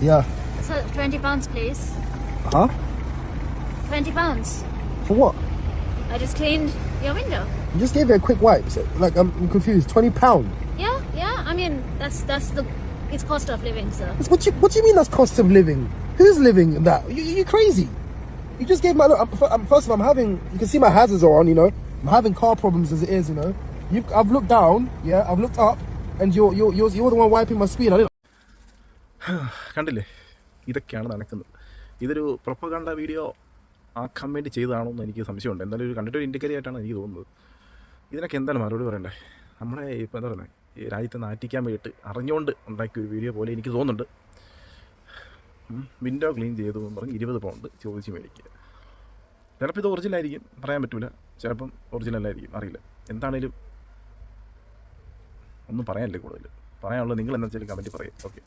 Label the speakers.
Speaker 1: Yeah.
Speaker 2: So, 20 pounds, please.
Speaker 1: Huh?
Speaker 2: 20 pounds.
Speaker 1: For what?
Speaker 2: I just cleaned your window.
Speaker 1: You just gave it a quick wipe. So, like, I'm, I'm confused. Twenty pound.
Speaker 2: Yeah, yeah. I mean, that's that's the it's cost of living, sir.
Speaker 1: What you What do you mean that's cost of living? Who's living in that? You, you crazy? You just gave my. Look, I'm, I'm, first of all, I'm having. You can see my hazards are on. You know, I'm having car problems as it is. You know, you I've looked down. Yeah, I've looked up, and you're you're you're, you're the one wiping my screen. I didn't.
Speaker 3: കണ്ടില്ലേ? ഇതൊക്കെയാണ് നടക്കുന്നത്. ഇതൊരു propaganda video ആക്കാൻ വേണ്ടി ചെയ്തതാണോ എന്ന് എനിക്ക് സംശയമുണ്ട്. എന്തായാലും ഒരു കണ്ടിട്ട് ഒരു ഇൻഡിക്കേറ്റർ ആയിട്ടാണ് എനിക്ക് തോന്നുന്നത്. ഇതിനൊക്കെ എന്താണ് മറുപടി പറയണ്ടേ? നമ്മളെ ഇപ്പോൾ എന്താ പറയുന്നത് ഈ രാജ്യത്തെ നാറ്റിക്കാൻ വേണ്ടിയിട്ട് അറിഞ്ഞുകൊണ്ട് ഉണ്ടാക്കിയ ഒരു വീഡിയോ പോലെ എനിക്ക് തോന്നുന്നുണ്ട്. വിൻഡോ ക്ലീൻ ചെയ്തു എന്ന് പറഞ്ഞ് ഇരുപത് പൗണ്ട് ചോദിച്ച് മേടിക്കുക. ചിലപ്പോൾ ഇത് ഒറിജിനൽ ആയിരിക്കും. പറയാൻ പറ്റില്ല ചിലപ്പം ഒറിജിനൽ ആയിരിക്കും. അറിയില്ല. എന്താണേലും ഒന്നും പറയാനില്ല കൂടുതൽ പറയാനുള്ളത് നിങ്ങൾ എന്താ വെച്ചാൽ കമന്റ് പറയും. ഓക്കെ